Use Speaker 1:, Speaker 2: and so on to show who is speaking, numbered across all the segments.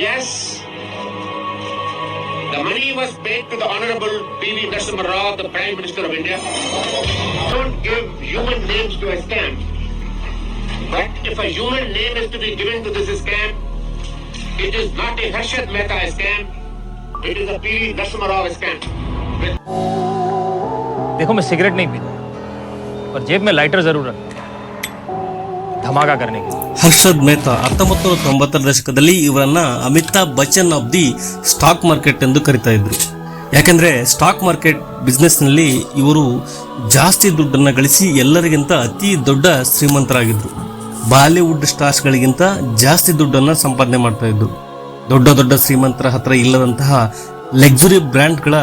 Speaker 1: Yes, the money was paid to the Honorable P.V. Narasimha Rao, the Prime Minister of India. Don't give human names to a scam. But if a human name is to be given to this scam, it is not a Harshad Mehta scam, it is a P.V. Narasimha Rao scam. With
Speaker 2: देखो मैं cigarette नहीं पीता पर जेब में lighter ज़रूर रखता ಧಮಾಕಾ ಕರ್ನೆ
Speaker 3: ಹರ್ಷದ್ ಮೆಹ್ತಾ ಹತ್ತೊಂಬತ್ತು ನೂರ ತೊಂಬತ್ತರ ದಶಕದಲ್ಲಿ ಇವರನ್ನ Amitabh Bachchan of the stock market ಎಂದು ಕರಿತಾ ಇದ್ರು. ಯಾಕೆಂದರೆ ಸ್ಟಾಕ್ ಮಾರ್ಕೆಟ್ ಬಿಸ್ನೆಸ್ನಲ್ಲಿ ಇವರು ಜಾಸ್ತಿ ದುಡ್ಡನ್ನು ಗಳಿಸಿ ಎಲ್ಲರಿಗಿಂತ ಅತಿ ದೊಡ್ಡ ಶ್ರೀಮಂತರಾಗಿದ್ರು. ಬಾಲಿವುಡ್ ಸ್ಟಾರ್ಸ್ ಗಳಿಗಿಂತ ಜಾಸ್ತಿ ದುಡ್ಡನ್ನು ಸಂಪಾದನೆ ಮಾಡ್ತಾ ಇದ್ರು. ದೊಡ್ಡ ದೊಡ್ಡ ಶ್ರೀಮಂತರ ಹತ್ರ ಇಲ್ಲದಂತಹ ಲಕ್ಸುರಿ ಬ್ರ್ಯಾಂಡ್ಗಳ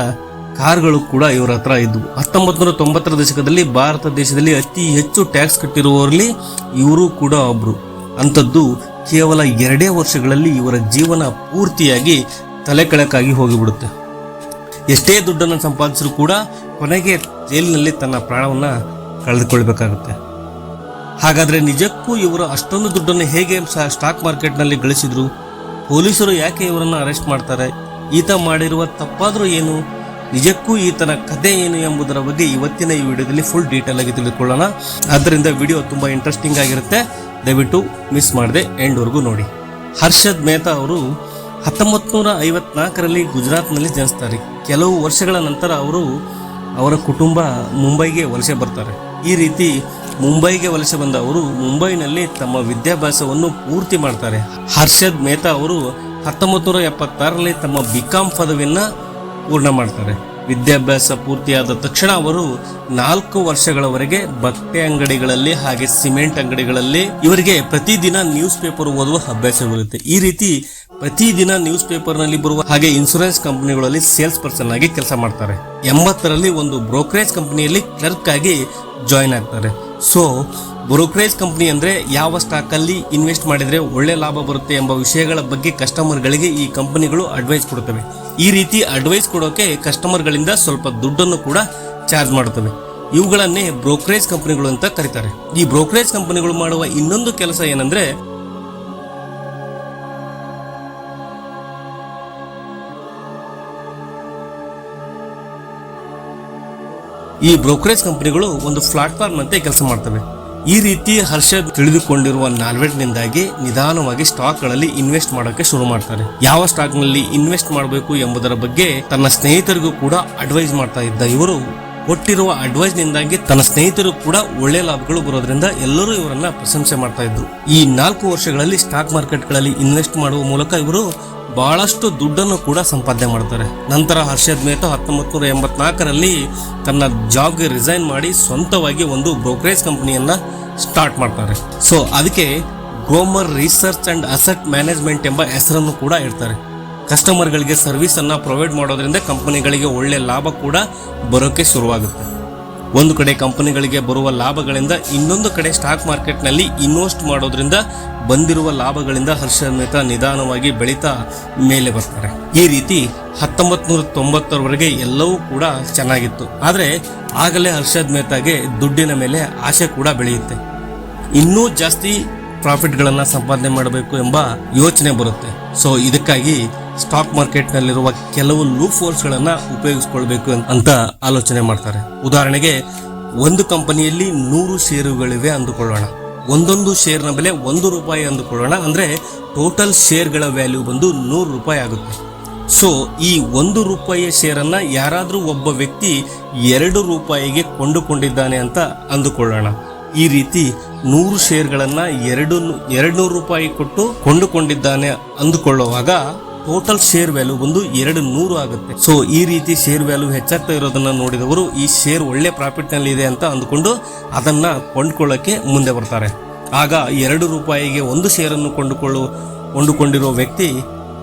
Speaker 3: ಕಾರ್ಗಳು ಕೂಡ ಇವರ ಹತ್ರ ಇದ್ವು. ಹತ್ತೊಂಬತ್ತು ನೂರ ತೊಂಬತ್ತರ ದಶಕದಲ್ಲಿ ಭಾರತ ದೇಶದಲ್ಲಿ ಅತಿ ಹೆಚ್ಚು ಟ್ಯಾಕ್ಸ್ ಕಟ್ಟಿರುವವರಲ್ಲಿ ಇವರು ಕೂಡ ಒಬ್ರು. ಅಂಥದ್ದು ಕೇವಲ ಎರಡೇ ವರ್ಷಗಳಲ್ಲಿ ಇವರ ಜೀವನ ಪೂರ್ತಿಯಾಗಿ ತಲೆ ಕೆಳಕಾಗಿ ಹೋಗಿಬಿಡುತ್ತೆ. ಎಷ್ಟೇ ದುಡ್ಡನ್ನು ಸಂಪಾದಿಸಿದ್ರು ಕೂಡ ಕೊನೆಗೆ ಜೈಲಿನಲ್ಲಿ ತನ್ನ ಪ್ರಾಣವನ್ನು ಕಳೆದುಕೊಳ್ಬೇಕಾಗುತ್ತೆ. ಹಾಗಾದರೆ ನಿಜಕ್ಕೂ ಇವರು ಅಷ್ಟೊಂದು ದುಡ್ಡನ್ನು ಹೇಗೆ ಸ್ಟಾಕ್ ಮಾರ್ಕೆಟ್ನಲ್ಲಿ ಗಳಿಸಿದ್ರು? ಪೊಲೀಸರು ಯಾಕೆ ಇವರನ್ನು ಅರೆಸ್ಟ್ ಮಾಡ್ತಾರೆ? ಈತ ಮಾಡಿರುವ ತಪ್ಪಾದರೂ ಏನು? ನಿಜಕ್ಕೂ ಈತನ ಕಥೆ ಏನು ಎಂಬುದರ ಬಗ್ಗೆ ಇವತ್ತಿನ ಈ ವಿಡಿಯೋದಲ್ಲಿ ಫುಲ್ ಡೀಟೇಲ್ ಆಗಿ ತಿಳಿದುಕೊಳ್ಳೋಣ. ಆದ್ದರಿಂದ ವಿಡಿಯೋ ತುಂಬಾ ಇಂಟ್ರೆಸ್ಟಿಂಗ್ ಆಗಿರುತ್ತೆ. ದಯವಿಟ್ಟು ಮಿಸ್ ಮಾಡದೆ ಎಂಡ್ವರೆಗೂ ನೋಡಿ. ಹರ್ಷದ್ ಮೆಹ್ತಾ ಅವರು ಹತ್ತೊಂಬತ್ತು ನೂರ ಐವತ್ನಾಲ್ಕರಲ್ಲಿ ಗುಜರಾತ್ನಲ್ಲಿ ಜನಿಸ್ತಾರೆ. ಕೆಲವು ವರ್ಷಗಳ ನಂತರ ಅವರು ಅವರ ಕುಟುಂಬ ಮುಂಬೈಗೆ ವಲಸೆ ಬರ್ತಾರೆ. ಈ ರೀತಿ ಮುಂಬೈಗೆ ವಲಸೆ ಬಂದ ಅವರು ಮುಂಬೈನಲ್ಲಿ ತಮ್ಮ ವಿದ್ಯಾಭ್ಯಾಸವನ್ನು ಪೂರ್ತಿ ಮಾಡ್ತಾರೆ. ಹರ್ಷದ್ ಮೆಹ್ತಾ ಅವರು ಹತ್ತೊಂಬತ್ತು ನೂರ ಎಪ್ಪತ್ತಾರರಲ್ಲಿ ತಮ್ಮ ಬಿಕಾಂ ಪದವಿಯನ್ನ ಪೂರ್ಣ ಮಾಡ್ತಾರೆ. ವಿದ್ಯಾಭ್ಯಾಸ ಪೂರ್ತಿಯಾದ ತಕ್ಷಣ ಅವರು ನಾಲ್ಕು ವರ್ಷಗಳವರೆಗೆ ಬಟ್ಟೆ ಅಂಗಡಿಗಳಲ್ಲಿ ಹಾಗೆ ಸಿಮೆಂಟ್ ಅಂಗಡಿಗಳಲ್ಲಿ ಇವರಿಗೆ ಪ್ರತಿದಿನ ನ್ಯೂಸ್ ಪೇಪರ್ ಓದುವ ಅಭ್ಯಾಸವಿರುತ್ತೆ ಈ ರೀತಿ ಪ್ರತಿದಿನ ನ್ಯೂಸ್ ಪೇಪರ್ನಲ್ಲಿ ಬರುವ ಹಾಗೆ ಇನ್ಸೂರೆನ್ಸ್ ಕಂಪನಿಗಳಲ್ಲಿ ಸೇಲ್ಸ್ ಪರ್ಸನ್ ಆಗಿ ಕೆಲಸ ಮಾಡ್ತಾರೆ. ಎಂಬತ್ತರಲ್ಲಿ ಒಂದು ಬ್ರೋಕರೇಜ್ ಕಂಪನಿಯಲ್ಲಿ ಕ್ಲರ್ಕ್ ಆಗಿ ಜಾಯಿನ್ ಆಗ್ತಾರೆ. ಸೊ, ಬ್ರೋಕರೇಜ್ ಕಂಪನಿ ಅಂದ್ರೆ ಯಾವ ಸ್ಟಾಕ್ ಅಲ್ಲಿ ಇನ್ವೆಸ್ಟ್ ಮಾಡಿದ್ರೆ ಒಳ್ಳೆ ಲಾಭ ಬರುತ್ತೆ ಎಂಬ ವಿಷಯಗಳ ಬಗ್ಗೆ ಕಸ್ಟಮರ್ಗಳಿಗೆ ಈ ಕಂಪನಿಗಳು ಅಡ್ವೈಸ್ ಕೊಡುತ್ತವೆ. ಈ ರೀತಿ ಅಡ್ವೈಸ್ ಕೊಡೋಕೆ ಕಸ್ಟಮರ್ಗಳಿಂದ ಸ್ವಲ್ಪ ದುಡ್ಡನ್ನು ಕೂಡ ಚಾರ್ಜ್ ಮಾಡುತ್ತವೆ. ಇವುಗಳನ್ನೇ ಬ್ರೋಕರೇಜ್ ಕಂಪನಿಗಳು ಅಂತ ಕರೀತಾರೆ. ಈ ಬ್ರೋಕರೇಜ್ ಕಂಪನಿಗಳು ಮಾಡುವ ಇನ್ನೊಂದು ಕೆಲಸ ಏನಂದ್ರೆ, ಈ ಬ್ರೋಕರೇಜ್ ಕಂಪನಿಗಳು ಒಂದು ಪ್ಲಾಟ್ಫಾರ್ಮ್ ಅಂತೆ ಕೆಲಸ ಮಾಡ್ತವೆ. ಈ ರೀತಿ ಹರ್ಷ ತಿಳಿದುಕೊಂಡಿರುವ ನಾಲ್ವೆಟ್ನಿಂದಾಗಿ ನಿಧಾನವಾಗಿ ಸ್ಟಾಕ್ಗಳಲ್ಲಿ ಇನ್ವೆಸ್ಟ್ ಮಾಡೋಕೆ ಶುರು ಮಾಡ್ತಾರೆ. ಯಾವ ಸ್ಟಾಕ್ನಲ್ಲಿ ಇನ್ವೆಸ್ಟ್ ಮಾಡಬೇಕು ಎಂಬುದರ ಬಗ್ಗೆ ತನ್ನ ಸ್ನೇಹಿತರಿಗೂ ಕೂಡ ಅಡ್ವೈಸ್ ಮಾಡ್ತಾ ಇದ್ದ ಇವರು ಕೊಟ್ಟಿರುವ ಅಡ್ವೈಸ್ ನಿಂದಾಗಿ ತನ್ನ ಸ್ನೇಹಿತರು ಕೂಡ ಒಳ್ಳೆ ಲಾಭಗಳು ಬರೋದ್ರಿಂದ ಎಲ್ಲರೂ ಇವರನ್ನ ಪ್ರಶಂಸೆ ಮಾಡ್ತಾ ಇದ್ರು. ಈ ನಾಲ್ಕು ವರ್ಷಗಳಲ್ಲಿ ಸ್ಟಾಕ್ ಮಾರ್ಕೆಟ್ಗಳಲ್ಲಿ ಇನ್ವೆಸ್ಟ್ ಮಾಡುವ ಮೂಲಕ ಇವರು ಬಹಳಷ್ಟು ದುಡ್ಡನ್ನು ಕೂಡ ಸಂಪಾದನೆ ಮಾಡ್ತಾರೆ. ನಂತರ ಹರ್ಷದ್ ಮೇಟೋ ಹತ್ತೊಂಬತ್ತು ನೂರ ಎಂಬತ್ನಾಲ್ಕರಲ್ಲಿ ತನ್ನ ಜಾಬ್ಗೆ ರಿಸೈನ್ ಮಾಡಿ ಸ್ವಂತವಾಗಿ ಒಂದು ಬ್ರೋಕರೇಜ್ ಕಂಪನಿಯನ್ನ ಸ್ಟಾರ್ಟ್ ಮಾಡ್ತಾರೆ. ಸೊ, ಅದಕ್ಕೆ Growmore research and asset management ಎಂಬ ಹೆಸರನ್ನು ಕೂಡ ಇಡ್ತಾರೆ. ಕಸ್ಟಮರ್ಗಳಿಗೆ ಸರ್ವಿಸನ್ನು ಪ್ರೊವೈಡ್ ಮಾಡೋದ್ರಿಂದ ಕಂಪನಿಗಳಿಗೆ ಒಳ್ಳೆಯ ಲಾಭ ಕೂಡ ಬರೋಕ್ಕೆ ಶುರುವಾಗುತ್ತೆ. ಒಂದು ಕಡೆ ಕಂಪನಿಗಳಿಗೆ ಬರುವ ಲಾಭಗಳಿಂದ ಇನ್ನೊಂದು ಕಡೆ ಸ್ಟಾಕ್ ಮಾರ್ಕೆಟ್ನಲ್ಲಿ ಇನ್ವೆಸ್ಟ್ ಮಾಡೋದ್ರಿಂದ ಬಂದಿರುವ ಲಾಭಗಳಿಂದ ಹರ್ಷ ಮೆಹ್ತಾ ನಿಧಾನವಾಗಿ ಬೆಳೀತಾ ಮೇಲೆ ಬರ್ತಾರೆ. ಈ ರೀತಿ ಹತ್ತೊಂಬತ್ ನೂರ ತೊಂಬತ್ತರವರೆಗೆ ಎಲ್ಲವೂ ಕೂಡ ಚೆನ್ನಾಗಿತ್ತು. ಆದರೆ ಆಗಲೇ ಹರ್ಷದ್ ಮೇತಾಗೆ ದುಡ್ಡಿನ ಮೇಲೆ ಆಸೆ ಕೂಡ ಬೆಳೆಯುತ್ತೆ. ಇನ್ನೂ ಜಾಸ್ತಿ ಪ್ರಾಫಿಟ್ಗಳನ್ನು ಸಂಪಾದನೆ ಮಾಡಬೇಕು ಎಂಬ ಯೋಚನೆ ಬರುತ್ತೆ. ಸೊ ಇದಕ್ಕಾಗಿ ಸ್ಟಾಕ್ ಮಾರ್ಕೆಟ್ ನಲ್ಲಿರುವ ಕೆಲವು ಲೂಪ್ ಫೋರ್ಸ್ಗಳನ್ನು ಉಪಯೋಗಿಸ್ಕೊಳ್ಬೇಕು ಅಂತ ಆಲೋಚನೆ ಮಾಡ್ತಾರೆ. ಉದಾಹರಣೆಗೆ, ಒಂದು ಕಂಪನಿಯಲ್ಲಿ ನೂರು ಷೇರುಗಳಿವೆ ಅಂದುಕೊಳ್ಳೋಣ. ಒಂದೊಂದು ಶೇರ್ನ ಬೆಲೆ ಒಂದು ರೂಪಾಯಿ ಅಂದುಕೊಳ್ಳೋಣ, ಅಂದ್ರೆ ಟೋಟಲ್ ಶೇರ್ಗಳ ವ್ಯಾಲ್ಯೂ ಬಂದು ನೂರು ರೂಪಾಯಿ ಆಗುತ್ತೆ. ಸೊ, ಈ ಒಂದು ರೂಪಾಯಿಯ ಶೇರನ್ನು ಯಾರಾದರೂ ಒಬ್ಬ ವ್ಯಕ್ತಿ ಎರಡು ರೂಪಾಯಿಗೆ ಕೊಂಡುಕೊಂಡಿದ್ದಾನೆ ಅಂತ ಅಂದುಕೊಳ್ಳೋಣ. ಈ ರೀತಿ ನೂರು ಶೇರ್ಗಳನ್ನು ಎರಡು ಎರಡು ನೂರು ರೂಪಾಯಿ ಕೊಟ್ಟು ಕೊಂಡುಕೊಂಡಿದ್ದಾನೆ ಅಂದುಕೊಳ್ಳುವಾಗ ಟೋಟಲ್ ಶೇರ್ ವ್ಯಾಲ್ಯೂ ಬಂದು ಎರಡು ನೂರು ಆಗುತ್ತೆ. ಸೊ ಈ ರೀತಿ ಶೇರ್ ವ್ಯಾಲ್ಯೂ ಹೆಚ್ಚಾಗ್ತಾ ಇರೋದನ್ನ ನೋಡಿದವರು ಈ ಶೇರ್ ಒಳ್ಳೆ ಪ್ರಾಫಿಟ್ನಲ್ಲಿ ಇದೆ ಅಂತ ಅಂದುಕೊಂಡು ಅದನ್ನ ಕೊಂಡ್ಕೊಳ್ಳಕ್ಕೆ ಮುಂದೆ ಬರ್ತಾರೆ. ಆಗ ಎರಡು ರೂಪಾಯಿಗೆ ಒಂದು ಶೇರನ್ನು ಕೊಂಡುಕೊಳ್ಳು ಕೊಂಡುಕೊಂಡಿರುವ ವ್ಯಕ್ತಿ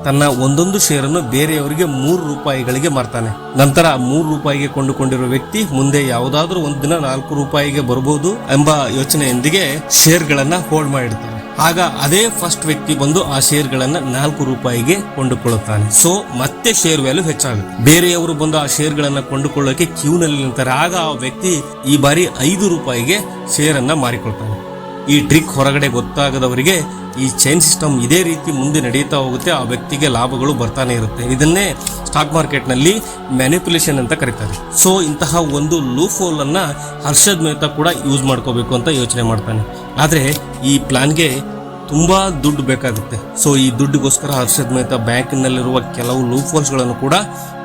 Speaker 3: ತನ್ನ ಒಂದೊಂದು ಶೇರನ್ನು ಬೇರೆಯವರಿಗೆ ಮೂರು ರೂಪಾಯಿಗಳಿಗೆ ಮಾರ್ತಾನೆ. ನಂತರ ಮೂರು ರೂಪಾಯಿಗೆ ಕೊಂಡುಕೊಂಡಿರುವ ವ್ಯಕ್ತಿ ಮುಂದೆ ಯಾವುದಾದ್ರೂ ಒಂದು ದಿನ ನಾಲ್ಕು ರೂಪಾಯಿಗೆ ಬರಬಹುದು ಎಂಬ ಯೋಚನೆಯೊಂದಿಗೆ ಶೇರ್ಗಳನ್ನ ಹೋಲ್ಡ್ ಮಾಡಿರ್ತಾನೆ ಆಗ ಅದೇ ಫಸ್ಟ್ ವ್ಯಕ್ತಿ ಬಂದು ಆ ಶೇರ್ಗಳನ್ನ ನಾಲ್ಕು ರೂಪಾಯಿಗೆ ಕೊಂಡುಕೊಳ್ಳುತ್ತಾನೆ. ಸೊ ಮತ್ತೆ ಶೇರ್ ವ್ಯಾಲ್ಯೂ ಹೆಚ್ಚಾಗುತ್ತೆ. ಬೇರೆಯವರು ಬಂದು ಆ ಶೇರ್ಗಳನ್ನ ಕೊಂಡುಕೊಳ್ಳೋಕೆ ಕ್ಯೂನಲ್ಲಿ ನಿಂತಾರೆ ಆಗ ಆ ವ್ಯಕ್ತಿ ಈ ಬಾರಿ ಐದು ರೂಪಾಯಿಗೆ ಶೇರ್ ಅನ್ನ ಮಾರಿಕೊಳ್ತಾನೆ. ಈ ಟ್ರಿಕ್ ಹೊರಗಡೆ ಗೊತ್ತಾಗದವರಿಗೆ ಈ ಚೈನ್ ಸಿಸ್ಟಮ್ ಇದೇ ರೀತಿ ಮುಂದೆ ನಡೀತಾ ಹೋಗುತ್ತೆ, ಆ ವ್ಯಕ್ತಿಗೆ ಲಾಭಗಳು ಬರ್ತಾನೆ ಇರುತ್ತೆ. ಇದನ್ನೇ ಸ್ಟಾಕ್ ಮಾರ್ಕೆಟ್ನಲ್ಲಿ ಮ್ಯಾನಿಪುಲೇಷನ್ ಅಂತ ಕರೀತಾರೆ. ಸೊ, ಇಂತಹ ಒಂದು ಲೂ ಫೋಲನ್ನು ಹರ್ಷದ್ ಮೆಹ್ತಾ ಕೂಡ ಯೂಸ್ ಮಾಡ್ಕೋಬೇಕು ಅಂತ ಯೋಚನೆ ಮಾಡ್ತಾನೆ. ಆದರೆ ಈ ಪ್ಲಾನ್ಗೆ ತುಂಬ ದುಡ್ಡು ಬೇಕಾಗುತ್ತೆ. ಸೊ, ಈ ದುಡ್ಡಿಗೋಸ್ಕರ ಹರ್ಷದ್ ಮೆಹ್ತಾ ಬ್ಯಾಂಕ್ನಲ್ಲಿರುವ ಕೆಲವು ಲೂಫೋಲ್ಸ್ಗಳನ್ನು ಕೂಡ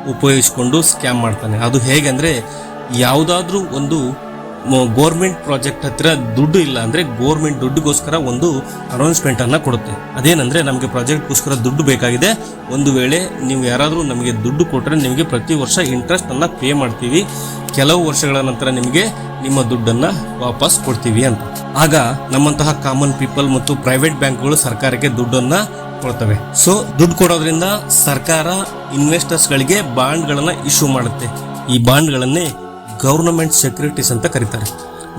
Speaker 3: ಉಪಯೋಗಿಸಿಕೊಂಡು ಸ್ಕ್ಯಾಮ್ ಮಾಡ್ತಾನೆ. ಅದು ಹೇಗೆಂದರೆ ಯಾವುದಾದ್ರೂ ಒಂದು ಗೋರ್ಮೆಂಟ್ ಪ್ರಾಜೆಕ್ಟ್ ಹತ್ತಿರ ದುಡ್ಡು ಇಲ್ಲ ಅಂದ್ರೆ ಗೋರ್ಮೆಂಟ್ ದುಡ್ಡುಗೋಸ್ಕರ ಒಂದು ಅನೌನ್ಸ್ಮೆಂಟ್ ಅನ್ನ ಕೊಡುತ್ತೆ. ಅದೇನಂದ್ರೆ ನಮಗೆ ಪ್ರಾಜೆಕ್ಟ್ಗೋಸ್ಕರ ದುಡ್ಡು ಬೇಕಾಗಿದೆ. ಒಂದು ವೇಳೆ ನೀವು ಯಾರಾದರೂ ನಮಗೆ ದುಡ್ಡು ಕೊಟ್ಟರೆ ನಿಮಗೆ ಪ್ರತಿ ವರ್ಷ ಇಂಟ್ರೆಸ್ಟ್ ಅನ್ನ ಪೇ ಮಾಡ್ತೀವಿ. ಕೆಲವು ವರ್ಷಗಳ ನಂತರ ನಿಮಗೆ ನಿಮ್ಮ ದುಡ್ಡನ್ನ ವಾಪಸ್ ಕೊಡ್ತೀವಿ ಅಂತ. ಆಗ ನಮ್ಮಂತಹ ಕಾಮನ್ ಪೀಪಲ್ ಮತ್ತು ಪ್ರೈವೇಟ್ ಬ್ಯಾಂಕ್ಗಳು ಸರ್ಕಾರಕ್ಕೆ ದುಡ್ಡನ್ನ ಕೊಡ್ತವೆ. ಸೊ ದುಡ್ಡು ಕೊಡೋದ್ರಿಂದ ಸರ್ಕಾರ ಇನ್ವೆಸ್ಟರ್ಸ್ ಗಳಿಗೆ ಬಾಂಡ್ ಗಳನ್ನ ಇಶ್ಯೂ ಮಾಡುತ್ತೆ. ಈ ಬಾಂಡ್ ಗಳನ್ನೇ ಗವರ್ನಮೆಂಟ್ ಸೆಕ್ಯೂರಿಟೀಸ್ ಅಂತ ಕರೀತಾರೆ.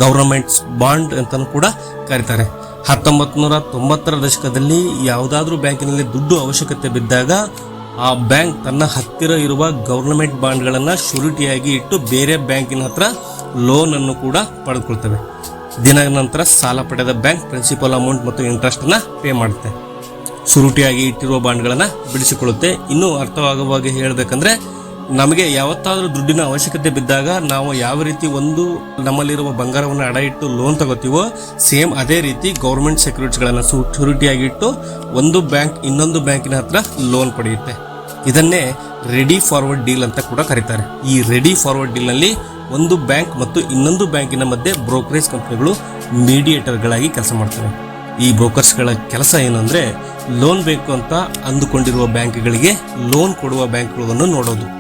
Speaker 3: ಗವರ್ನಮೆಂಟ್ಸ್ ಬಾಂಡ್ ಅಂತಲೂ ಕೂಡ ಕರೀತಾರೆ. ಹತ್ತೊಂಬತ್ತು ನೂರ ತೊಂಬತ್ತರ ದಶಕದಲ್ಲಿ ಯಾವುದಾದ್ರೂ ಬ್ಯಾಂಕಿನಲ್ಲಿ ದುಡ್ಡು ಅವಶ್ಯಕತೆ ಬಿದ್ದಾಗ ಆ ಬ್ಯಾಂಕ್ ತನ್ನ ಹತ್ತಿರ ಇರುವ ಗವರ್ನಮೆಂಟ್ ಬಾಂಡ್ಗಳನ್ನು ಶ್ಯೂರಿಟಿಯಾಗಿ ಇಟ್ಟು ಬೇರೆ ಬ್ಯಾಂಕಿನ ಹತ್ರ ಲೋನ್ ಅನ್ನು ಕೂಡ ಪಡೆದುಕೊಳ್ತವೆ. ದಿನ ನಂತರ ಸಾಲ ಪಡೆದ ಬ್ಯಾಂಕ್ ಪ್ರಿನ್ಸಿಪಲ್ ಅಮೌಂಟ್ ಮತ್ತು ಇಂಟ್ರೆಸ್ಟ್ ಅನ್ನ ಪೇ ಮಾಡುತ್ತೆ. ಸುರುಟಿಯಾಗಿ ಇಟ್ಟಿರುವ ಬಾಂಡ್ಗಳನ್ನು ಬಿಡಿಸಿಕೊಳ್ಳುತ್ತೆ. ಇನ್ನೂ ಅರ್ಥವಾಗುವಾಗಿ ಹೇಳಬೇಕಂದ್ರೆ ನಮಗೆ ಯಾವತ್ತಾದರೂ ದುಡ್ಡಿನ ಅವಶ್ಯಕತೆ ಬಿದ್ದಾಗ ನಾವು ಯಾವ ರೀತಿ ಒಂದು ನಮ್ಮಲ್ಲಿರುವ ಬಂಗಾರವನ್ನು ಅಡ ಇಟ್ಟು ಲೋನ್ ತಗೋತೀವೋ ಸೇಮ್ ಅದೇ ರೀತಿ ಗೌರ್ಮೆಂಟ್ ಸೆಕ್ಯೂರಿಟಿಗಳನ್ನ ಇಟ್ಟು ಒಂದು ಬ್ಯಾಂಕ್ ಇನ್ನೊಂದು ಬ್ಯಾಂಕಿನ ಹತ್ರ ಲೋನ್ ಪಡೆಯುತ್ತೆ. ಇದನ್ನೇ ರೆಡಿ ಫಾರ್ವರ್ಡ್ ಡೀಲ್ ಅಂತ ಕೂಡ ಕರೀತಾರೆ. ಈ ರೆಡಿ ಫಾರ್ವರ್ಡ್ ಡೀಲ್ನಲ್ಲಿ ಒಂದು ಬ್ಯಾಂಕ್ ಮತ್ತು ಇನ್ನೊಂದು ಬ್ಯಾಂಕಿನ ಮಧ್ಯೆ ಬ್ರೋಕರೇಜ್ ಕಂಪ್ನಿಗಳು ಮೀಡಿಯೇಟರ್ಗಳಾಗಿ ಕೆಲಸ ಮಾಡ್ತವೆ. ಈ ಬ್ರೋಕರ್ಸ್ಗಳ ಕೆಲಸ ಏನಂದರೆ ಲೋನ್ ಬೇಕು ಅಂತ ಅಂದುಕೊಂಡಿರುವ ಬ್ಯಾಂಕ್ಗಳಿಗೆ ಲೋನ್ ಕೊಡುವ ಬ್ಯಾಂಕ್ಗಳನ್ನು ನೋಡೋದು.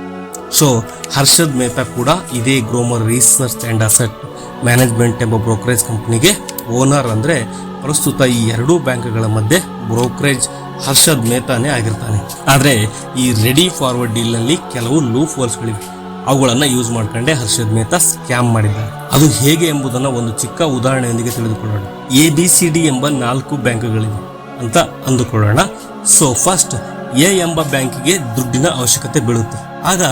Speaker 3: ಸೊ ಹರ್ಷದ್ ಮೆಹ್ತಾ ಕೂಡ ಇದೇ Growmore research and asset management ಎಂಬ ಬ್ರೋಕರೇಜ್ ಕಂಪ್ನಿಗೆ ಓನರ್ ಅಂದರೆ ಪ್ರಸ್ತುತ ಈ ಎರಡೂ ಬ್ಯಾಂಕ್ಗಳ ಮಧ್ಯೆ ಬ್ರೋಕರೇಜ್ ಹರ್ಷದ್ ಮೆಹ್ತಾನೇ ಆಗಿರ್ತಾನೆ. ಆದರೆ ಈ ರೆಡಿ ಫಾರ್ವರ್ಡ್ ಡೀಲ್ನಲ್ಲಿ ಕೆಲವು ಲೂಫ್ ಗಳಿವೆ. ಅವುಗಳನ್ನು ಯೂಸ್ ಮಾಡ್ಕೊಂಡೆ ಹರ್ಷದ್ ಮೆಹ್ತಾ ಸ್ಕ್ಯಾಮ್ ಮಾಡಿದ್ದಾರೆ. ಅದು ಹೇಗೆ ಎಂಬುದನ್ನು ಒಂದು ಚಿಕ್ಕ ಉದಾಹರಣೆಯೊಂದಿಗೆ ತಿಳಿದುಕೊಳ್ಳೋಣ. ಎ ಬಿ ಸಿ ಡಿ ಎಂಬ ನಾಲ್ಕು ಬ್ಯಾಂಕ್ಗಳಿವೆ ಅಂತ ಅಂದುಕೊಳ್ಳೋಣ. ಸೊ ಫಸ್ಟ್ ಎ ಎಂಬ ಬ್ಯಾಂಕಿಗೆ ದುಡ್ಡಿನ ಅವಶ್ಯಕತೆ ಬೀಳುತ್ತೆ. ಆಗ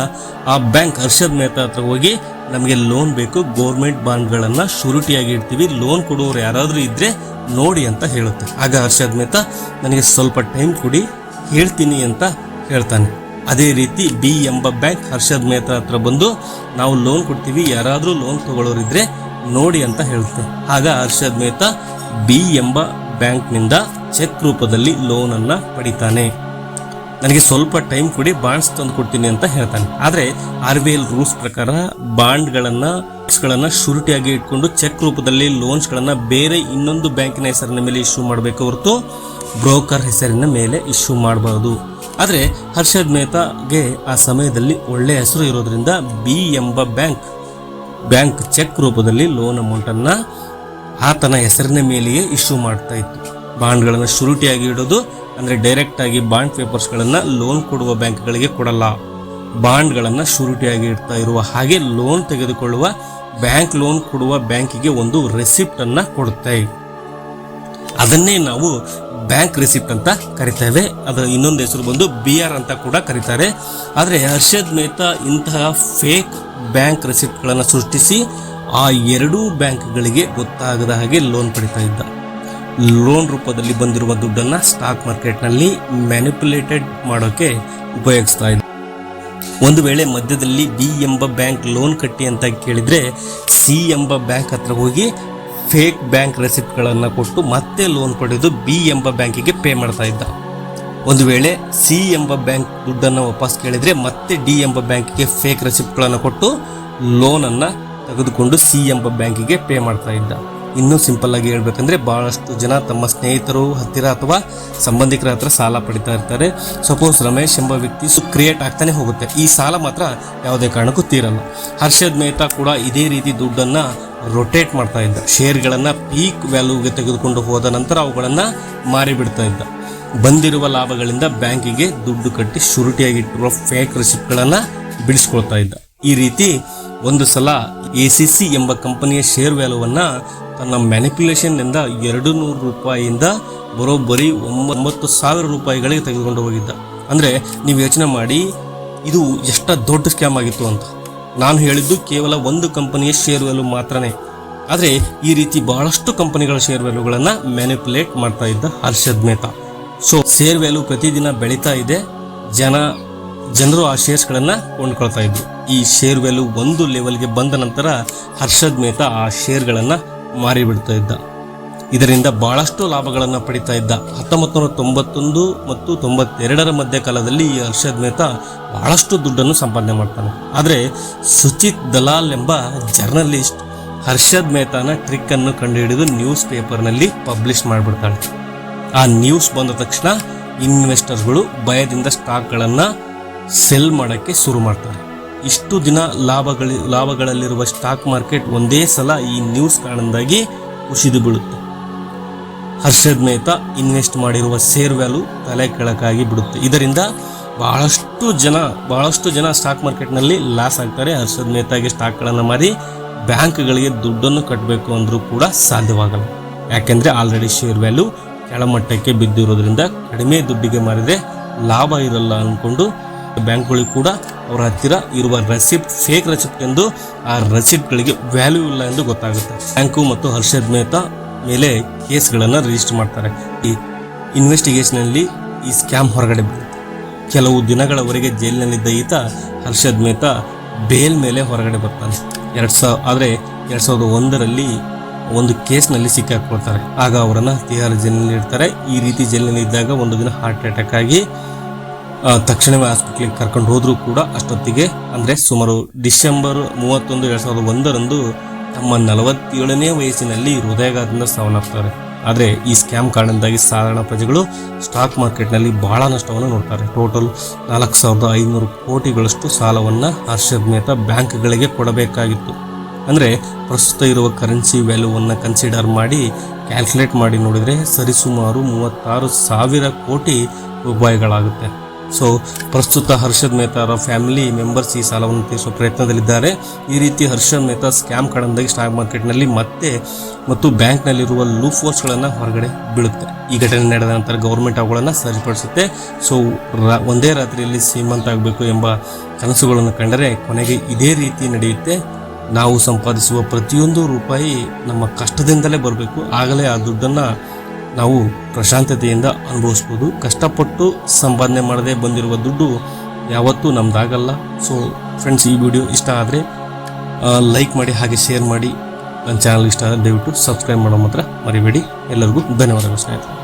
Speaker 3: ಆ ಬ್ಯಾಂಕ್ ಹರ್ಷದ್ ಮೆಹ್ತಾ ಹತ್ರ ಹೋಗಿ ನಮಗೆ ಲೋನ್ ಬೇಕು, ಗೋರ್ಮೆಂಟ್ ಬಾಂಡ್ಗಳನ್ನು ಶೂರಿಟಿಯಾಗಿ ಇಡ್ತೀವಿ, ಲೋನ್ ಕೊಡುವವರು ಯಾರಾದರೂ ಇದ್ರೆ ನೋಡಿ ಅಂತ ಹೇಳುತ್ತೆ. ಆಗ ಹರ್ಷದ್ ಮೆಹ್ತಾ, ನನಗೆ ಸ್ವಲ್ಪ ಟೈಮ್ ಕೊಡಿ, ಹೇಳ್ತೀನಿ ಅಂತ ಹೇಳ್ತಾನೆ. ಅದೇ ರೀತಿ ಬಿ ಎಂಬ ಬ್ಯಾಂಕ್ ಹರ್ಷದ್ ಮೆಹ್ತಾ ಹತ್ರ ಬಂದು, ನಾವು ಲೋನ್ ಕೊಡ್ತೀವಿ, ಯಾರಾದರೂ ಲೋನ್ ತಗೊಳ್ಳೋರಿದ್ರೆ ನೋಡಿ ಅಂತ ಹೇಳುತ್ತೆ. ಆಗ ಹರ್ಷದ್ ಮೆಹ್ತಾ ಬಿ ಎಂಬ ಬ್ಯಾಂಕ್ನಿಂದ ಚೆಕ್ ರೂಪದಲ್ಲಿ ಲೋನನ್ನು ಪಡಿತಾನೆ. ನನಗೆ ಸ್ವಲ್ಪ ಟೈಮ್ ಕೊಡಿ ಬಾಂಡ್ಸ್ ತಂದು ಕೊಡ್ತೀನಿ ಅಂತ ಹೇಳ್ತಾನೆ. ಆದ್ರೆ ಆರ್ ಬಿ ಎಲ್ ರೂಲ್ಸ್ ಪ್ರಕಾರ ಬಾಂಡ್ಗಳನ್ನು ಗಳನ್ನ ಶೂರಿಟಿಯಾಗಿ ಇಟ್ಕೊಂಡು ಚೆಕ್ ರೂಪದಲ್ಲಿ ಲೋನ್ಸ್ ಗಳನ್ನ ಬೇರೆ ಇನ್ನೊಂದು ಬ್ಯಾಂಕಿನ ಹೆಸರಿನ ಮೇಲೆ ಇಶ್ಯೂ ಮಾಡಬೇಕು ಹೊರತು ಬ್ರೋಕರ್ ಹೆಸರಿನ ಮೇಲೆ ಇಶ್ಯೂ ಮಾಡಬಹುದು ಆದ್ರೆ ಹರ್ಷದ್ ಮೆಹ್ತಾಗೆ ಆ ಸಮಯದಲ್ಲಿ ಒಳ್ಳೆ ಹೆಸರು ಇರೋದ್ರಿಂದ ಬಿ ಎಂಬ ಬ್ಯಾಂಕ್ ಬ್ಯಾಂಕ್ ಚೆಕ್ ರೂಪದಲ್ಲಿ ಲೋನ್ ಅಮೌಂಟ್ ಅನ್ನ ಆತನ ಹೆಸರಿನ ಮೇಲೆಯೇ ಇಶ್ಯೂ ಮಾಡ್ತಾ ಇತ್ತು. ಬಾಂಡ್ಗಳನ್ನು ಶೂರಿಟಿಯಾಗಿ ಇಡೋದು ಅಂದ್ರೆ ಡೈರೆಕ್ಟ್ ಆಗಿ ಬಾಂಡ್ ಪೇಪರ್ಸ್ಗಳನ್ನು ಲೋನ್ ಕೊಡುವ ಬ್ಯಾಂಕ್ಗಳಿಗೆ ಕೊಡಲ್ಲ. ಬಾಂಡ್ಗಳನ್ನು ಶೂರಿಟಿಯಾಗಿ ಇಡ್ತಾ ಇರುವ ಹಾಗೆ ಲೋನ್ ತೆಗೆದುಕೊಳ್ಳುವ ಬ್ಯಾಂಕ್ ಲೋನ್ ಕೊಡುವ ಬ್ಯಾಂಕಿಗೆ ಒಂದು ರೆಸಿಪ್ಟ್ ಅನ್ನ ಕೊಡುತ್ತೆ. ಅದನ್ನೇ ನಾವು ಬ್ಯಾಂಕ್ ರಿಸಿಪ್ಟ್ ಅಂತ ಕರಿತೇವೆ. ಅದರ ಇನ್ನೊಂದು ಹೆಸರು ಬಂದು ಬಿ ಆರ್ ಅಂತ ಕೂಡ ಕರೀತಾರೆ. ಆದರೆ ಹರ್ಷದ್ ಮೆಹ್ತಾ ಇಂತಹ ಫೇಕ್ ಬ್ಯಾಂಕ್ ರೆಸಿಪ್ಟ್ಗಳನ್ನು ಸೃಷ್ಟಿಸಿ ಆ ಎರಡೂ ಬ್ಯಾಂಕ್ಗಳಿಗೆ ಗೊತ್ತಾಗದ ಹಾಗೆ ಲೋನ್ ಪಡಿತಾ ಇದ್ದ. ಲೋನ್ ರೂಪದಲ್ಲಿ ಬಂದಿರುವ ದುಡ್ಡನ್ನ ಸ್ಟಾಕ್ ಮಾರ್ಕೆಟ್ನಲ್ಲಿ ಮ್ಯಾನಿಪುಲೇಟೆಡ್ ಮಾಡೋಕೆ ಉಪಯೋಗಿಸ್ತಾ ಇದ್ದ. ಒಂದು ವೇಳೆ ಮಧ್ಯದಲ್ಲಿ ಬಿ ಎಂಬ ಬ್ಯಾಂಕ್ ಲೋನ್ ಕಟ್ಟಿ ಅಂತ ಕೇಳಿದರೆ ಸಿ ಎಂಬ ಬ್ಯಾಂಕ್ ಹತ್ರ ಹೋಗಿ ಫೇಕ್ ಬ್ಯಾಂಕ್ ರೆಸಿಪ್ಟ್ಗಳನ್ನು ಕೊಟ್ಟು ಮತ್ತೆ ಲೋನ್ ಪಡೆದು ಬಿ ಎಂಬ ಬ್ಯಾಂಕಿಗೆ ಪೇ ಮಾಡ್ತಾ ಇದ್ದ. ಒಂದು ವೇಳೆ ಸಿ ಎಂಬ ಬ್ಯಾಂಕ್ ದುಡ್ಡನ್ನು ವಾಪಸ್ ಕೇಳಿದ್ರೆ ಮತ್ತೆ ಡಿ ಎಂಬ ಬ್ಯಾಂಕಿಗೆ ಫೇಕ್ ರೆಸಿಪ್ಟ್ಗಳನ್ನು ಕೊಟ್ಟು ಲೋನನ್ನು ತೆಗೆದುಕೊಂಡು ಸಿ ಎಂಬ ಬ್ಯಾಂಕಿಗೆ ಪೇ ಮಾಡ್ತಾ ಇದ್ದ. ಇನ್ನೂ ಸಿಂಪಲ್ ಆಗಿ ಹೇಳ್ಬೇಕಂದ್ರೆ ಬಹಳಷ್ಟು ಜನ ತಮ್ಮ ಸ್ನೇಹಿತರು, ಹತ್ತಿರ ಅಥವಾ ಸಂಬಂಧಿಕರ ಹತ್ರ ಸಾಲ ಪಡಿತಾ ಇರ್ತಾರೆ. ಸಪೋಸ್ ರಮೇಶ್ ಎಂಬ ವ್ಯಕ್ತಿ ಕ್ರಿಯೇಟ್ ಆಗ್ತಾನೆ ಹೋಗುತ್ತೆ. ಈ ಸಾಲ ಮಾತ್ರ ಯಾವುದೇ ಕಾರಣಕ್ಕೂ ತೀರಲ್ಲ. ಹರ್ಷದ್ ಮೆಹ್ತಾ ಕೂಡ ಇದೇ ರೀತಿ ದುಡ್ಡನ್ನ ರೊಟೇಟ್ ಮಾಡ್ತಾ ಇದ್ದ. ಶೇರ್ಗಳನ್ನು ಪೀಕ್ ವ್ಯಾಲ್ಯೂಗೆ ತೆಗೆದುಕೊಂಡು ಹೋದ ನಂತರ ಅವುಗಳನ್ನು ಮಾರಿ ಬಿಡ್ತಾ ಇದ್ದ. ಬಂದಿರುವ ಲಾಭಗಳಿಂದ ಬ್ಯಾಂಕಿಗೆ ದುಡ್ಡು ಕಟ್ಟಿ ಶುರುಟಿಯಾಗಿಟ್ಟಿರುವ ಫೇಕ್ ರಿಸಿಪ್ಟ್ಗಳನ್ನು ಬಿಡಿಸ್ಕೊಳ್ತಾ ಇದ್ದ. ಈ ರೀತಿ ಒಂದು ಸಲ ಎ ಸಿ ಸಿ ಎಂಬ ಕಂಪನಿಯ ಶೇರ್ ವ್ಯಾಲ್ಯೂವನ್ನ ತನ್ನ ಮ್ಯಾನಿಪ್ಯುಲೇಷನ್ ಇಂದ ಎರಡು ನೂರು ರೂಪಾಯಿಯಿಂದ ಬರೋಬ್ಬರಿ ಒಂಬತ್ತು ಸಾವಿರ ರೂಪಾಯಿಗಳಿಗೆ ತೆಗೆದುಕೊಂಡು ಹೋಗಿದ್ದ. ಅಂದ್ರೆ ನೀವು ಯೋಚನೆ ಮಾಡಿ, ಇದು ಎಷ್ಟ ದೊಡ್ಡ ಸ್ಕ್ಯಾಮ್ ಆಗಿತ್ತು ಅಂತ. ನಾನು ಹೇಳಿದ್ದು ಕೇವಲ ಒಂದು ಕಂಪನಿಯ ಶೇರ್ ವ್ಯಾಲ್ಯೂ ಮಾತ್ರನೇ. ಆದರೆ ಈ ರೀತಿ ಬಹಳಷ್ಟು ಕಂಪನಿಗಳ ಶೇರ್ ವ್ಯಾಲ್ಯೂಗಳನ್ನು ಮ್ಯಾನಿಪುಲೇಟ್ ಮಾಡ್ತಾ ಇದ್ದ Harshad Mehta. So share value ಪ್ರತಿದಿನ ಬೆಳೀತಾ ಇದೆ. ಜನ, ಜನರು ಆ ಶೇರ್ಸ್ಗಳನ್ನು ಕೊಂಡ್ಕೊಳ್ತಾ ಇದ್ರು. ಈ ಶೇರ್ ವ್ಯಾಲ್ಯೂ ಒಂದು ಲೆವೆಲ್ಗೆ ಬಂದ ನಂತರ ಹರ್ಷದ್ ಮೆಹ್ತಾ ಆ ಶೇರ್ಗಳನ್ನು ಮಾರಿಬಿಡ್ತಾ ಇದ್ದ. ಇದರಿಂದ ಬಹಳಷ್ಟು ಲಾಭಗಳನ್ನು ಪಡಿತಾ ಇದ್ದ. ಹತ್ತೊಂಬತ್ತು ನೂರ ತೊಂಬತ್ತೊಂದು ಮತ್ತು ತೊಂಬತ್ತೆರಡರ ಮಧ್ಯಕಾಲದಲ್ಲಿ ಈ ಹರ್ಷದ್ ಮೆಹ್ತಾ ಬಹಳಷ್ಟು ದುಡ್ಡನ್ನು ಸಂಪಾದನೆ ಮಾಡ್ತಾನೆ. ಆದರೆ ಸುಚಿತ್ ದಲಾಲ್ ಎಂಬ ಜರ್ನಲಿಸ್ಟ್ ಹರ್ಷದ್ ಮೆಹ್ತಾನ ಟ್ರಿಕ್ ಅನ್ನು ಕಂಡುಹಿಡಿದು ನ್ಯೂಸ್ ಪೇಪರ್ನಲ್ಲಿ ಪಬ್ಲಿಷ್ ಮಾಡಿಬಿಡ್ತಾಳೆ. ಆ ನ್ಯೂಸ್ ಬಂದ ತಕ್ಷಣ ಇನ್ವೆಸ್ಟರ್ಗಳು ಭಯದಿಂದ ಸ್ಟಾಕ್ಗಳನ್ನು ಸೆಲ್ ಮಾಡೋಕ್ಕೆ ಶುರು ಮಾಡ್ತಾರೆ. ಇಷ್ಟು ದಿನ ಲಾಭಗಳ, ಲಾಭಗಳಲ್ಲಿರುವ ಸ್ಟಾಕ್ ಮಾರ್ಕೆಟ್ ಒಂದೇ ಸಲ ಈ ನ್ಯೂಸ್ ಕಾರಣದಿಂದಾಗಿ ಕುಸಿದು ಬೀಳುತ್ತೆ. ಹರ್ಷದ್ ಮೆಹ್ತಾ ಇನ್ವೆಸ್ಟ್ ಮಾಡಿರುವ ಸೇರ್ ವ್ಯಾಲ್ಯೂ ತಲೆ ಕೆಳಕಾಗಿ ಬಿಡುತ್ತೆ. ಇದರಿಂದ ಬಹಳಷ್ಟು ಜನ ಬಹಳಷ್ಟು ಜನ ಸ್ಟಾಕ್ ಮಾರ್ಕೆಟ್ನಲ್ಲಿ ಲಾಸ್ ಆಗ್ತಾರೆ. ಹರ್ಷದ್ ಮೆಹ್ತಾಗೆ ಸ್ಟಾಕ್ಗಳನ್ನು ಮಾರಿ ಬ್ಯಾಂಕ್ಗಳಿಗೆ ದುಡ್ಡನ್ನು ಕಟ್ಟಬೇಕು ಅಂದರೂ ಕೂಡ ಸಾಧ್ಯವಾಗಲ್ಲ. ಯಾಕೆಂದರೆ ಆಲ್ರೆಡಿ ಶೇರ್ ವ್ಯಾಲ್ಯೂ ಕೆಳಮಟ್ಟಕ್ಕೆ ಬಿದ್ದಿರೋದ್ರಿಂದ ಕಡಿಮೆ ದುಡ್ಡಿಗೆ ಮಾರಿದರೆ ಲಾಭ ಇರಲ್ಲ ಅಂದ್ಕೊಂಡು ಬ್ಯಾಂಕ್ಗಳಿಗೆ ಕೂಡ ಅವರ ಹತ್ತಿರ ಇರುವ ರೆಸಿಪ್ಟ್ ಫೇಕ್ ರೆಸಿಪ್ಟ್ ಎಂದು ಆ ರೆಸಿಪ್ಟ್ಗಳಿಗೆ ವ್ಯಾಲ್ಯೂ ಇಲ್ಲ ಎಂದು ಗೊತ್ತಾಗುತ್ತೆ. ಬ್ಯಾಂಕು ಮತ್ತು ಹರ್ಷದ್ ಮೆಹ್ತಾ ಮೇಲೆ ಕೇಸ್ಗಳನ್ನು ರಿಜಿಸ್ಟರ್ ಮಾಡ್ತಾರೆ. ಈ ಇನ್ವೆಸ್ಟಿಗೇಷನಲ್ಲಿ ಈ ಸ್ಕ್ಯಾಮ್ ಹೊರಗಡೆ ಬರುತ್ತೆ ಕೆಲವು ದಿನಗಳವರೆಗೆ ಜೈಲಿನಲ್ಲಿದ್ದ ಈತ ಹರ್ಷದ್ ಮೆಹ್ತಾ ಬೇಲ್ ಮೇಲೆ ಹೊರಗಡೆ ಬರ್ತಾನೆ. ಎರಡು ಸಾವಿರ ಆದರೆ ಎರಡು ಸಾವಿರದ ಒಂದರಲ್ಲಿ ಒಂದು ಕೇಸ್ನಲ್ಲಿ ಸಿಕ್ಕಾಕೊಳ್ತಾರೆ. ಆಗ ಅವರನ್ನು ತಿಹಾರ್ ಜೈಲಿನಲ್ಲಿ ಇಡ್ತಾರೆ ಈ ರೀತಿ ಜೈಲಿನಲ್ಲಿ ಇದ್ದಾಗ ಒಂದು ದಿನ ಹಾರ್ಟ್ ಅಟ್ಯಾಕ್ ಆಗಿ ತಕ್ಷಣವೇ ಹಾಸ್ಪಿಟ್ಲಿಗೆ ಕರ್ಕೊಂಡು ಹೋದರೂ ಕೂಡ ಅಷ್ಟೊತ್ತಿಗೆ, ಅಂದರೆ ಸುಮಾರು ಡಿಸೆಂಬರ್ ಮೂವತ್ತೊಂದು ಎರಡು ಸಾವಿರದ ಒಂದರಂದು ತಮ್ಮ ನಲವತ್ತೇಳನೇ ವಯಸ್ಸಿನಲ್ಲಿ ಹೃದಯಾಘಾತದಿಂದ ಸಾವನ್ನಪ್ತಾರೆ. ಆದರೆ ಈ ಸ್ಕ್ಯಾಮ್ ಕಾರಣದಿಂದಾಗಿ ಸಾಧಾರಣ ಪ್ರಜೆಗಳು ಸ್ಟಾಕ್ ಮಾರ್ಕೆಟ್ನಲ್ಲಿ ಬಹಳ ನಷ್ಟವನ್ನು ನೋಡ್ತಾರೆ. ಟೋಟಲ್ ನಾಲ್ಕು ಸಾವಿರದ ಐನೂರು ಕೋಟಿಗಳಷ್ಟು ಸಾಲವನ್ನು ಹರ್ಷದ್ ಮೇತ ಬ್ಯಾಂಕ್ಗಳಿಗೆ ಕೊಡಬೇಕಾಗಿತ್ತು. ಅಂದರೆ ಪ್ರಸ್ತುತ ಇರುವ ಕರೆನ್ಸಿ ವ್ಯಾಲ್ಯೂವನ್ನು ಕನ್ಸಿಡರ್ ಮಾಡಿ ಕ್ಯಾಲ್ಕುಲೇಟ್ ಮಾಡಿ ನೋಡಿದರೆ ಸರಿಸುಮಾರು ಮೂವತ್ತಾರು ಸಾವಿರ ಕೋಟಿ ರೂಪಾಯಿಗಳಾಗುತ್ತೆ. ಸೊ ಪ್ರಸ್ತುತ ಹರ್ಷದ್ ಮೆಹ್ತಾ ಅವರ ಫ್ಯಾಮಿಲಿ ಮೆಂಬರ್ಸ್ ಈ ಸಾಲವನ್ನು ತೀರಿಸುವ ಪ್ರಯತ್ನದಲ್ಲಿದ್ದಾರೆ. ಈ ರೀತಿ ಹರ್ಷದ್ ಮೆಹ್ತಾ ಸ್ಕ್ಯಾಮ್ ಕಾರಣದಿಂದಾಗಿ ಸ್ಟಾಕ್ ಮಾರ್ಕೆಟ್ನಲ್ಲಿ ಮತ್ತೆ ಮತ್ತು ಬ್ಯಾಂಕ್ನಲ್ಲಿರುವ ಲೂ ಫೋರ್ಸ್ಗಳನ್ನು ಹೊರಗಡೆ ಬೀಳುತ್ತೆ. ಈ ಘಟನೆ ನಡೆದ ನಂತರ ಗೌರ್ಮೆಂಟ್ ಅವುಗಳನ್ನು ಸರಿಪಡಿಸುತ್ತೆ. ಸೊ ಒಂದೇ ರಾತ್ರಿಯಲ್ಲಿ ಶ್ರೀಮಂತ ಆಗಬೇಕು ಎಂಬ ಕನಸುಗಳನ್ನು ಕಂಡರೆ ಕೊನೆಗೆ ಇದೇ ರೀತಿ ನಡೆಯುತ್ತೆ. ನಾವು ಸಂಪಾದಿಸುವ ಪ್ರತಿಯೊಂದು ರೂಪಾಯಿ ನಮ್ಮ ಕಷ್ಟದಿಂದಲೇ ಬರಬೇಕು. ಆಗಲೇ ಆ ದುಡ್ಡನ್ನು ನಾವು ಪ್ರಶಾಂತತೆಯಿಂದ ಅನುಭವಿಸ್ಬೋದು. ಕಷ್ಟಪಟ್ಟು ಸಂಪಾದನೆ ಮಾಡದೆ ಬಂದಿರುವ ದುಡ್ಡು ಯಾವತ್ತೂ ನಮ್ದಾಗಲ್ಲ. ಸೊ ಫ್ರೆಂಡ್ಸ್ ಈ ವಿಡಿಯೋ ಇಷ್ಟ ಆದರೆ ಲೈಕ್ ಮಾಡಿ ಹಾಗೆ ಶೇರ್ ಮಾಡಿ. ನನ್ನ ಚಾನಲ್ ಇಷ್ಟ ಆದರೆ ದಯವಿಟ್ಟು ಸಬ್ಸ್ಕ್ರೈಬ್ ಮಾಡೋ ಮಾತ್ರ ಮರಿಬೇಡಿ. ಎಲ್ಲರಿಗೂ ಧನ್ಯವಾದಗಳು ಸ್ನೇಹಿತರೆ.